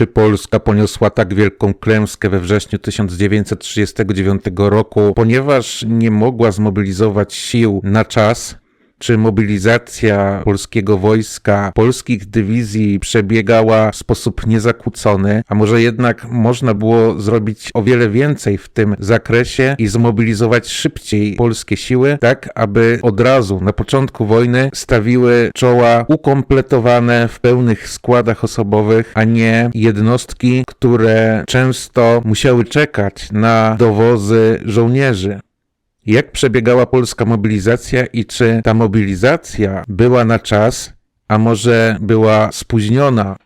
Czy Polska poniosła tak wielką klęskę we wrześniu 1939 roku, ponieważ nie mogła zmobilizować sił na czas? Czy mobilizacja polskiego wojska, polskich dywizji przebiegała w sposób niezakłócony, a może jednak można było zrobić o wiele więcej w tym zakresie i zmobilizować szybciej polskie siły, tak aby od razu na początku wojny stawiły czoła ukompletowane w pełnych składach osobowych, a nie jednostki, które często musiały czekać na dowozy żołnierzy. Jak przebiegała polska mobilizacja i czy ta mobilizacja była na czas, a może była spóźniona?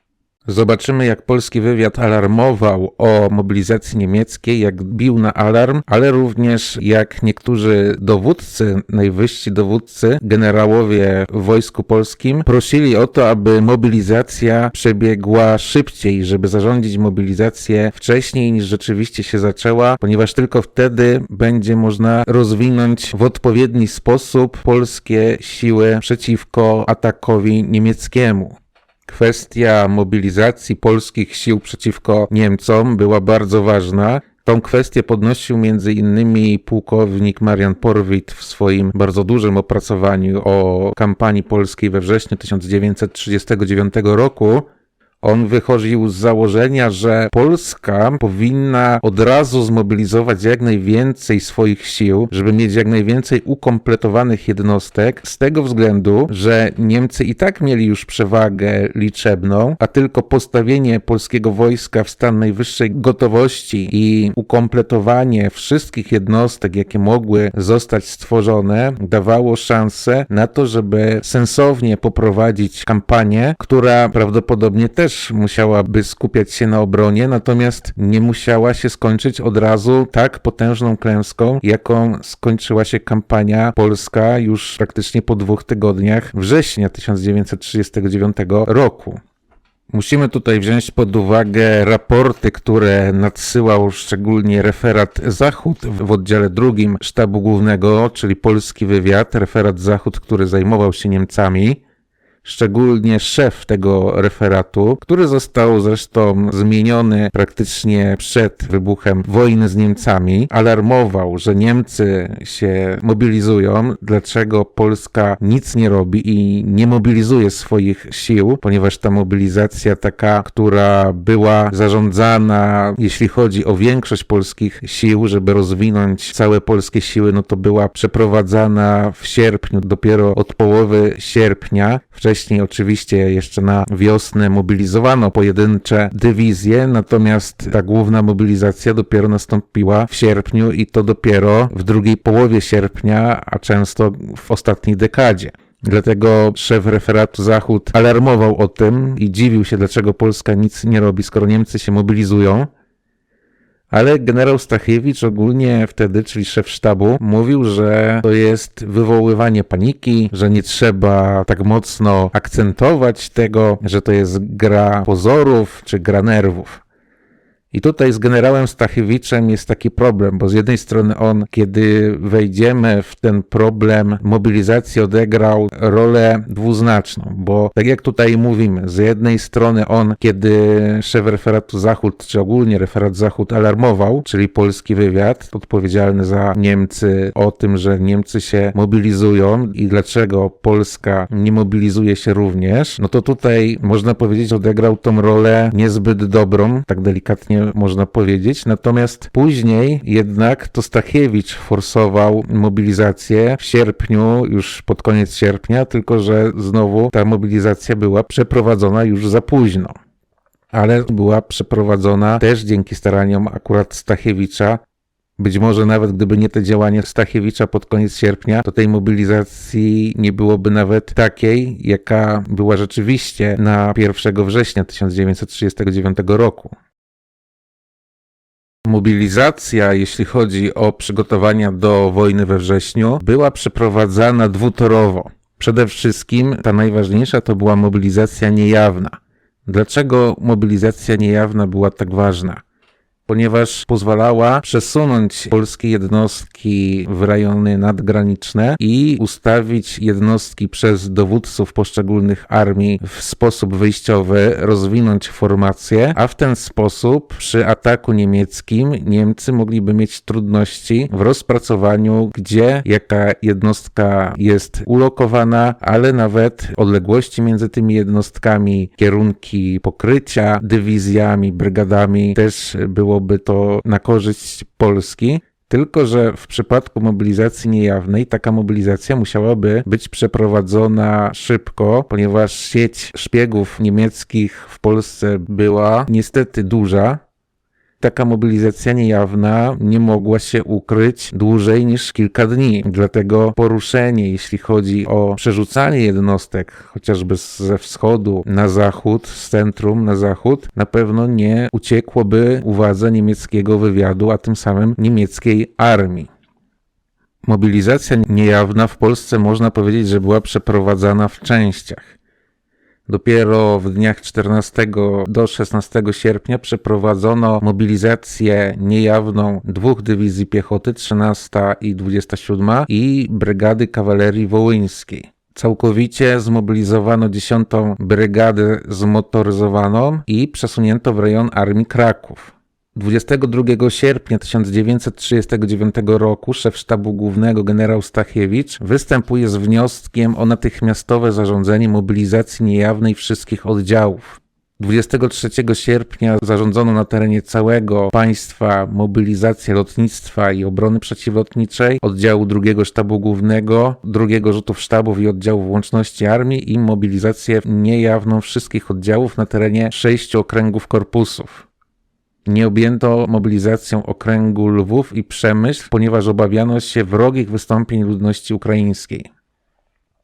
Zobaczymy, jak polski wywiad alarmował o mobilizacji niemieckiej, jak bił na alarm, ale również jak niektórzy dowódcy, najwyżsi dowódcy, generałowie w wojsku polskim prosili o to, aby mobilizacja przebiegła szybciej, żeby zarządzić mobilizację wcześniej niż rzeczywiście się zaczęła, ponieważ tylko wtedy będzie można rozwinąć w odpowiedni sposób polskie siły przeciwko atakowi niemieckiemu. Kwestia mobilizacji polskich sił przeciwko Niemcom była bardzo ważna. Tą kwestię podnosił innymi pułkownik Marian Porwit w swoim bardzo dużym opracowaniu o kampanii polskiej we wrześniu 1939 roku. On wychodził z założenia, że Polska powinna od razu zmobilizować jak najwięcej swoich sił, żeby mieć jak najwięcej ukompletowanych jednostek, z tego względu, że Niemcy i tak mieli już przewagę liczebną, a tylko postawienie polskiego wojska w stan najwyższej gotowości i ukompletowanie wszystkich jednostek, jakie mogły zostać stworzone, dawało szansę na to, żeby sensownie poprowadzić kampanię, która prawdopodobnie też też musiałaby skupiać się na obronie, natomiast nie musiała się skończyć od razu tak potężną klęską, jaką skończyła się kampania polska już praktycznie po dwóch tygodniach września 1939 roku. Musimy tutaj wziąć pod uwagę raporty, które nadsyłał szczególnie referat Zachód w oddziale drugim Sztabu Głównego, czyli polski wywiad, referat Zachód, który zajmował się Niemcami szczególnie szef tego referatu, który został zresztą zmieniony praktycznie przed wybuchem wojny z Niemcami, alarmował, że Niemcy się mobilizują, dlaczego Polska nic nie robi i nie mobilizuje swoich sił, ponieważ ta mobilizacja taka, która była zarządzana, jeśli chodzi o większość polskich sił, żeby rozwinąć całe polskie siły, no to była przeprowadzana w sierpniu, dopiero od połowy sierpnia. Wcześniej Wcześniej oczywiście jeszcze na wiosnę mobilizowano pojedyncze dywizje, natomiast ta główna mobilizacja dopiero nastąpiła w sierpniu i to dopiero w drugiej połowie sierpnia, a często w ostatniej dekadzie. Dlatego szef referatu Zachód alarmował o tym i dziwił się, dlaczego Polska nic nie robi, skoro Niemcy się mobilizują. Ale generał Stachiewicz ogólnie wtedy, czyli szef sztabu, mówił, że to jest wywoływanie paniki, że nie trzeba tak mocno akcentować tego, że to jest gra pozorów czy gra nerwów. I tutaj z generałem Stachiewiczem jest taki problem, bo z jednej strony on, kiedy wejdziemy w ten problem mobilizacji, odegrał rolę dwuznaczną, bo tak jak tutaj mówimy, z jednej strony on, kiedy szef referatu Zachód, czy ogólnie referat Zachód alarmował, czyli polski wywiad odpowiedzialny za Niemcy o tym, że Niemcy się mobilizują i dlaczego Polska nie mobilizuje się również, no to tutaj można powiedzieć odegrał tą rolę niezbyt dobrą, tak delikatnie można powiedzieć. Natomiast później jednak to Stachiewicz forsował mobilizację w sierpniu, już pod koniec sierpnia, tylko że znowu ta mobilizacja była przeprowadzona już za późno ale była przeprowadzona też dzięki staraniom akurat Stachiewicza. Być może nawet gdyby nie te działania Stachiewicza pod koniec sierpnia, to tej mobilizacji nie byłoby nawet takiej, jaka była rzeczywiście na 1 września 1939 roku. Mobilizacja, jeśli chodzi o przygotowania do wojny we wrześniu, była przeprowadzana dwutorowo. Przede wszystkim ta najważniejsza to była mobilizacja niejawna. Dlaczego mobilizacja niejawna była tak ważna? Ponieważ pozwalała przesunąć polskie jednostki w rejony nadgraniczne i ustawić jednostki przez dowódców poszczególnych armii w sposób wyjściowy, rozwinąć formację, a w ten sposób przy ataku niemieckim Niemcy mogliby mieć trudności w rozpracowaniu, gdzie jaka jednostka jest ulokowana, ale nawet odległości między tymi jednostkami, kierunki pokrycia dywizjami, brygadami też było byłoby to na korzyść Polski. Tylko, że w przypadku mobilizacji niejawnej taka mobilizacja musiałaby być przeprowadzona szybko, ponieważ sieć szpiegów niemieckich w Polsce była niestety duża, taka mobilizacja niejawna nie mogła się ukryć dłużej niż kilka dni. Dlatego poruszenie, jeśli chodzi o przerzucanie jednostek, chociażby ze wschodu na zachód, z centrum na zachód, na pewno nie uciekłoby uwadze niemieckiego wywiadu, a tym samym niemieckiej armii. Mobilizacja niejawna w Polsce można powiedzieć, że była przeprowadzana w częściach. Dopiero w dniach 14 do 16 sierpnia przeprowadzono mobilizację niejawną dwóch dywizji piechoty, 13 i 27 i Brygady Kawalerii Wołyńskiej. Całkowicie zmobilizowano 10 Brygadę Zmotoryzowaną i przesunięto w rejon Armii Kraków. 22 sierpnia 1939 roku szef sztabu głównego generał Stachiewicz występuje z wnioskiem o natychmiastowe zarządzenie mobilizacji niejawnej wszystkich oddziałów. 23 sierpnia zarządzono na terenie całego państwa mobilizację lotnictwa i obrony przeciwlotniczej, oddziału drugiego sztabu głównego, drugiego rzutów sztabów i oddziałów łączności armii i mobilizację niejawną wszystkich oddziałów na terenie sześciu okręgów korpusów. Nie objęto mobilizacją okręgu Lwów i Przemyśl, ponieważ obawiano się wrogich wystąpień ludności ukraińskiej.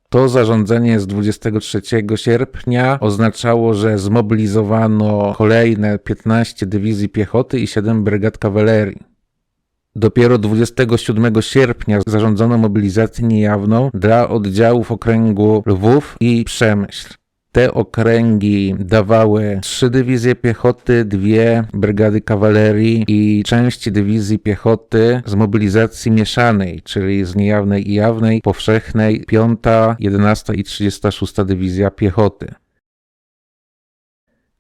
To zarządzenie z 23 sierpnia oznaczało, że zmobilizowano kolejne 15 dywizji piechoty i 7 brygad kawalerii. Dopiero 27 sierpnia zarządzono mobilizację niejawną dla oddziałów okręgu Lwów i Przemyśl. Te okręgi dawały trzy dywizje piechoty, dwie brygady kawalerii i części dywizji piechoty z mobilizacji mieszanej, czyli z niejawnej i jawnej, powszechnej, 5, 11 i 36 dywizja piechoty.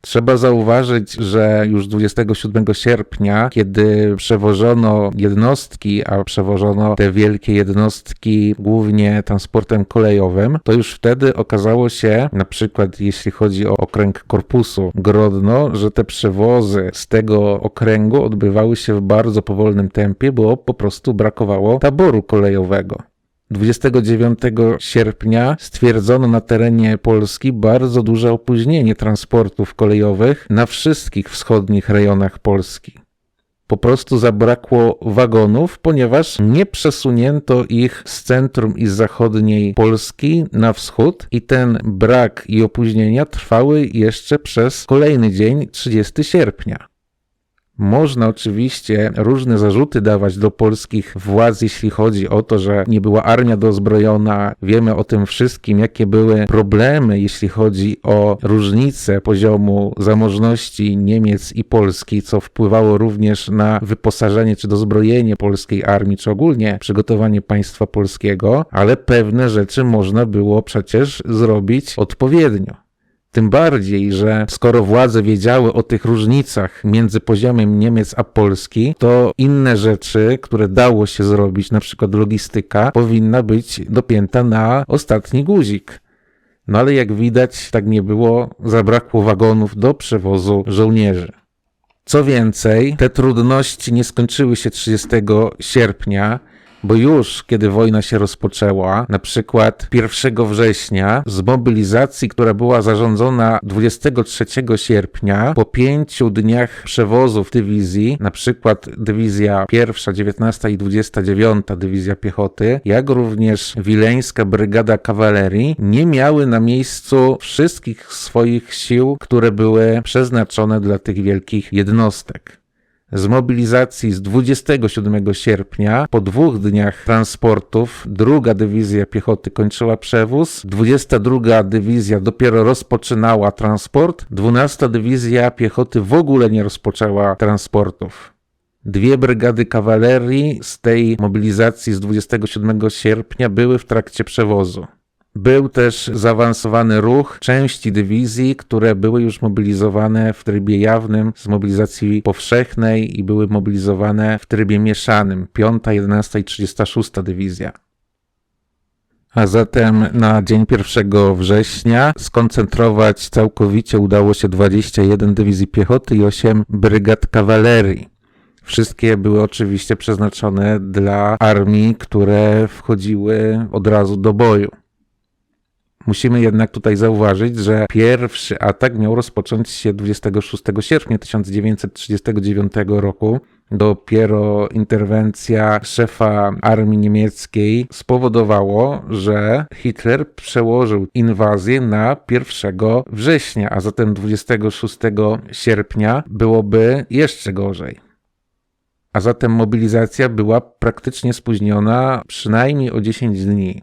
Trzeba zauważyć, że już 27 sierpnia, kiedy przewożono jednostki, a przewożono te wielkie jednostki głównie transportem kolejowym, to już wtedy okazało się, na przykład jeśli chodzi o okręg korpusu Grodno, że te przewozy z tego okręgu odbywały się w bardzo powolnym tempie, bo po prostu brakowało taboru kolejowego. 29 sierpnia stwierdzono na terenie Polski bardzo duże opóźnienie transportów kolejowych na wszystkich wschodnich rejonach Polski. Po prostu zabrakło wagonów, ponieważ nie przesunięto ich z centrum i z zachodniej Polski na wschód, i ten brak i opóźnienia trwały jeszcze przez kolejny dzień, 30 sierpnia. Można oczywiście różne zarzuty dawać do polskich władz, jeśli chodzi o to, że nie była armia dozbrojona. Wiemy o tym wszystkim, jakie były problemy, jeśli chodzi o różnice poziomu zamożności Niemiec i Polski, co wpływało również na wyposażenie czy dozbrojenie polskiej armii, czy ogólnie przygotowanie państwa polskiego, ale pewne rzeczy można było przecież zrobić odpowiednio. Tym bardziej, że skoro władze wiedziały o tych różnicach między poziomem Niemiec a Polski, to inne rzeczy, które dało się zrobić, na przykład logistyka, powinna być dopięta na ostatni guzik. No ale jak widać, tak nie było, zabrakło wagonów do przewozu żołnierzy. Co więcej, te trudności nie skończyły się 30 sierpnia, bo już kiedy wojna się rozpoczęła, na przykład 1 września, z mobilizacji, która była zarządzona 23 sierpnia, po pięciu dniach przewozów dywizji, na przykład dywizja 1, 19 i 29 dywizja piechoty, jak również Wileńska Brygada Kawalerii, nie miały na miejscu wszystkich swoich sił, które były przeznaczone dla tych wielkich jednostek. Z mobilizacji z 27 sierpnia po dwóch dniach transportów druga dywizja piechoty kończyła przewóz, 22 dywizja dopiero rozpoczynała transport, 12 dywizja piechoty w ogóle nie rozpoczęła transportów. Dwie brygady kawalerii z tej mobilizacji z 27 sierpnia były w trakcie przewozu. Był też zaawansowany ruch części dywizji, które były już mobilizowane w trybie jawnym z mobilizacji powszechnej i były mobilizowane w trybie mieszanym 5, 11 i 36 dywizja. A zatem na dzień 1 września skoncentrować całkowicie udało się 21 dywizji piechoty i 8 brygad kawalerii. Wszystkie były oczywiście przeznaczone dla armii, które wchodziły od razu do boju. Musimy jednak tutaj zauważyć, że pierwszy atak miał rozpocząć się 26 sierpnia 1939 roku. Dopiero interwencja szefa armii niemieckiej spowodowało, że Hitler przełożył inwazję na 1 września, a zatem 26 sierpnia byłoby jeszcze gorzej. A zatem mobilizacja była praktycznie spóźniona przynajmniej o 10 dni.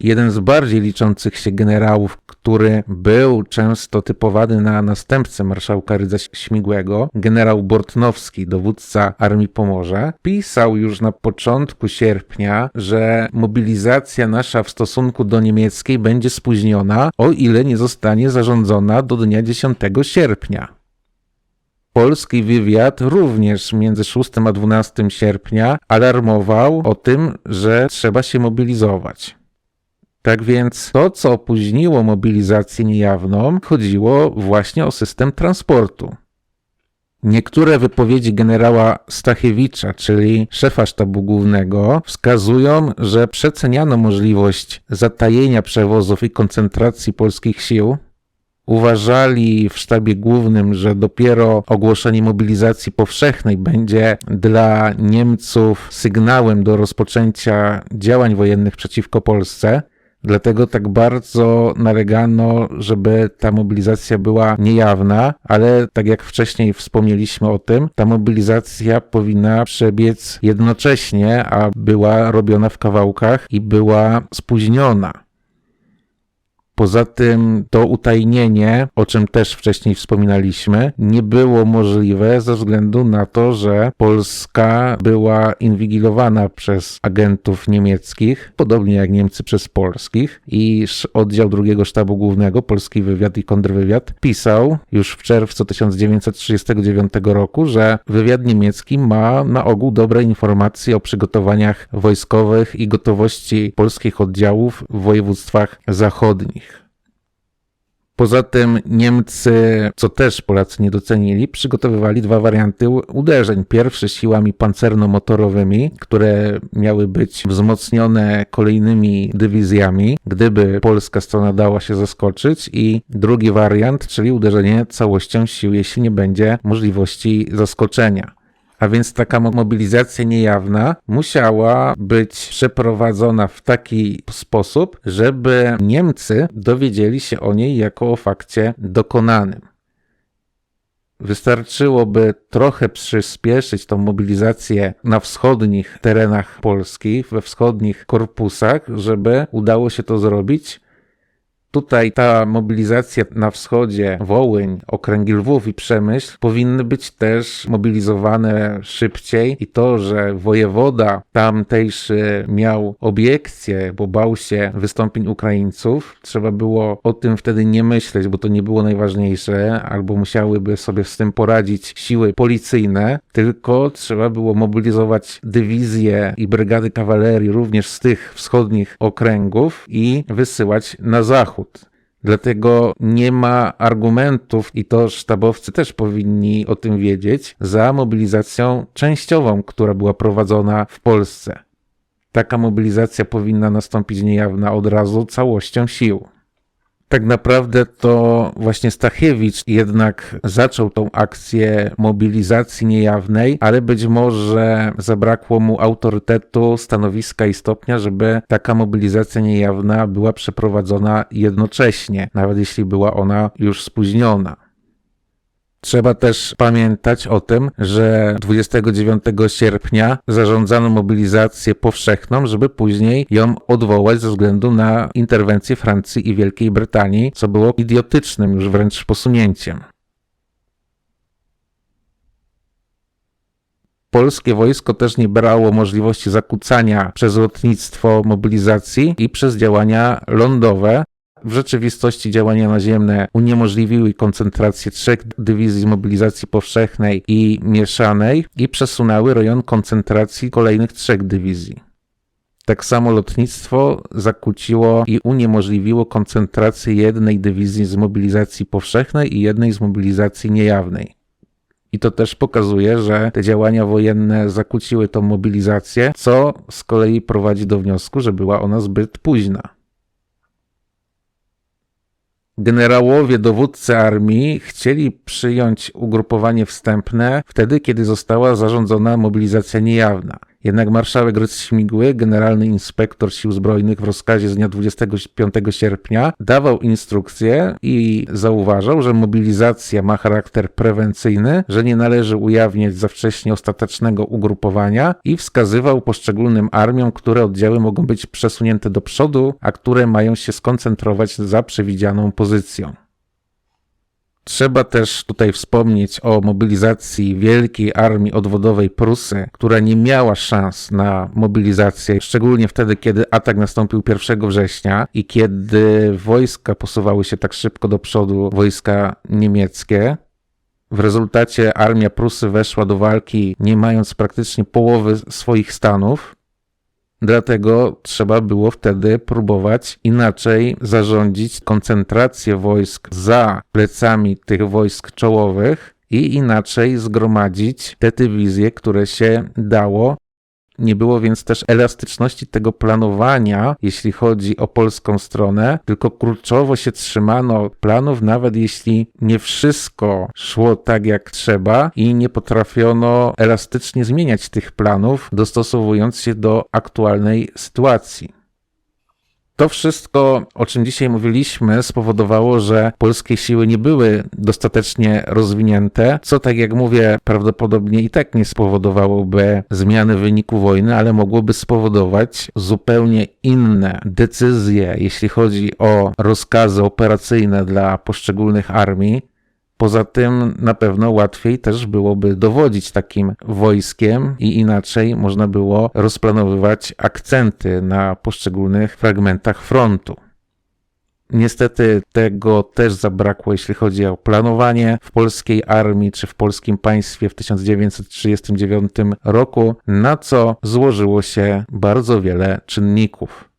Jeden z bardziej liczących się generałów, który był często typowany na następcę marszałka Rydza Śmigłego, generał Bortnowski, dowódca Armii Pomorza, pisał już na początku sierpnia, że mobilizacja nasza w stosunku do niemieckiej będzie spóźniona, o ile nie zostanie zarządzona do dnia 10 sierpnia. Polski wywiad również między 6 a 12 sierpnia alarmował o tym, że trzeba się mobilizować. Tak więc to, co opóźniło mobilizację niejawną, chodziło właśnie o system transportu. Niektóre wypowiedzi generała Stachiewicza, czyli szefa sztabu głównego, wskazują, że przeceniano możliwość zatajenia przewozów i koncentracji polskich sił. Uważali w sztabie głównym, że dopiero ogłoszenie mobilizacji powszechnej będzie dla Niemców sygnałem do rozpoczęcia działań wojennych przeciwko Polsce. Dlatego tak bardzo nalegano, żeby ta mobilizacja była niejawna, ale tak jak wcześniej wspomnieliśmy o tym, ta mobilizacja powinna przebiec jednocześnie, a była robiona w kawałkach i była spóźniona. Poza tym to utajnienie, o czym też wcześniej wspominaliśmy, nie było możliwe ze względu na to, że Polska była inwigilowana przez agentów niemieckich, podobnie jak Niemcy przez polskich i oddział drugiego sztabu głównego, polski wywiad i kontrwywiad, pisał już w czerwcu 1939 roku, że wywiad niemiecki ma na ogół dobre informacje o przygotowaniach wojskowych i gotowości polskich oddziałów w województwach zachodnich. Poza tym Niemcy, co też Polacy nie docenili, przygotowywali dwa warianty uderzeń. Pierwszy siłami pancerno-motorowymi, które miały być wzmocnione kolejnymi dywizjami, gdyby polska strona dała się zaskoczyć i drugi wariant, czyli uderzenie całością sił, jeśli nie będzie możliwości zaskoczenia. A więc taka mobilizacja niejawna musiała być przeprowadzona w taki sposób, żeby Niemcy dowiedzieli się o niej jako o fakcie dokonanym. Wystarczyłoby trochę przyspieszyć tą mobilizację na wschodnich terenach Polski, we wschodnich korpusach, żeby udało się to zrobić Tutaj ta mobilizacja na wschodzie, Wołyń, okręgi Lwów i Przemyśl powinny być też mobilizowane szybciej i to, że wojewoda tamtejszy miał obiekcje, bo bał się wystąpień Ukraińców, trzeba było o tym wtedy nie myśleć, bo to nie było najważniejsze, albo musiałyby sobie z tym poradzić siły policyjne, tylko trzeba było mobilizować dywizje i brygady kawalerii również z tych wschodnich okręgów i wysyłać na zachód. Dlatego nie ma argumentów, i to sztabowcy też powinni o tym wiedzieć, za mobilizacją częściową, która była prowadzona w Polsce. Taka mobilizacja powinna nastąpić niejawna od razu całością sił tak naprawdę to właśnie Stachiewicz jednak zaczął tą akcję mobilizacji niejawnej, ale być może zabrakło mu autorytetu, stanowiska i stopnia, żeby taka mobilizacja niejawna była przeprowadzona jednocześnie, nawet jeśli była ona już spóźniona. Trzeba też pamiętać o tym, że 29 sierpnia zarządzano mobilizację powszechną, żeby później ją odwołać ze względu na interwencję Francji i Wielkiej Brytanii, co było idiotycznym już wręcz posunięciem. Polskie wojsko też nie brało możliwości zakłócania przez lotnictwo mobilizacji i przez działania lądowe, w rzeczywistości działania naziemne uniemożliwiły koncentrację trzech dywizji mobilizacji powszechnej i mieszanej i przesunęły rejon koncentracji kolejnych trzech dywizji. Tak samo lotnictwo zakłóciło i uniemożliwiło koncentrację jednej dywizji z mobilizacji powszechnej i jednej z mobilizacji niejawnej. I to też pokazuje, że te działania wojenne zakłóciły tą mobilizację, co z kolei prowadzi do wniosku, że była ona zbyt późna. Generałowie, dowódcy armii chcieli przyjąć ugrupowanie wstępne wtedy, kiedy została zarządzona mobilizacja niejawna. Jednak marszałek Rydz Śmigły, generalny inspektor sił zbrojnych w rozkazie z dnia 25 sierpnia dawał instrukcje i zauważał, że mobilizacja ma charakter prewencyjny, że nie należy ujawniać za wcześnie ostatecznego ugrupowania i wskazywał poszczególnym armiom, które oddziały mogą być przesunięte do przodu, a które mają się skoncentrować za przewidzianą pozycją. Trzeba też tutaj wspomnieć o mobilizacji Wielkiej Armii Odwodowej Prusy, która nie miała szans na mobilizację, szczególnie wtedy, kiedy atak nastąpił 1 września i kiedy wojska posuwały się tak szybko do przodu, wojska niemieckie. W rezultacie armia Prusy weszła do walki nie mając praktycznie połowy swoich stanów, Dlatego trzeba było wtedy próbować inaczej zarządzić koncentrację wojsk za plecami tych wojsk czołowych i inaczej zgromadzić te dywizje, które się dało nie było więc też elastyczności tego planowania, jeśli chodzi o polską stronę, tylko kurczowo się trzymano planów, nawet jeśli nie wszystko szło tak jak trzeba i nie potrafiono elastycznie zmieniać tych planów, dostosowując się do aktualnej sytuacji. To wszystko, o czym dzisiaj mówiliśmy, spowodowało, że polskie siły nie były dostatecznie rozwinięte, co tak jak mówię, prawdopodobnie i tak nie spowodowałoby zmiany wyniku wojny, ale mogłoby spowodować zupełnie inne decyzje, jeśli chodzi o rozkazy operacyjne dla poszczególnych armii, Poza tym na pewno łatwiej też byłoby dowodzić takim wojskiem i inaczej można było rozplanowywać akcenty na poszczególnych fragmentach frontu. Niestety tego też zabrakło, jeśli chodzi o planowanie w polskiej armii czy w polskim państwie w 1939 roku, na co złożyło się bardzo wiele czynników.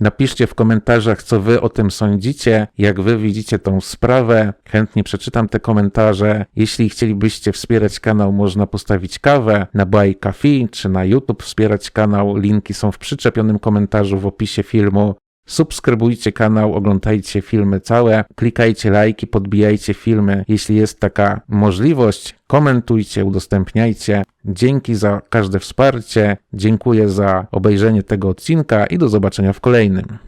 Napiszcie w komentarzach, co wy o tym sądzicie, jak wy widzicie tą sprawę. Chętnie przeczytam te komentarze. Jeśli chcielibyście wspierać kanał, można postawić kawę na Buy Coffee czy na YouTube wspierać kanał. Linki są w przyczepionym komentarzu w opisie filmu. Subskrybujcie kanał, oglądajcie filmy całe, klikajcie lajki, podbijajcie filmy, jeśli jest taka możliwość. Komentujcie, udostępniajcie. Dzięki za każde wsparcie. Dziękuję za obejrzenie tego odcinka i do zobaczenia w kolejnym.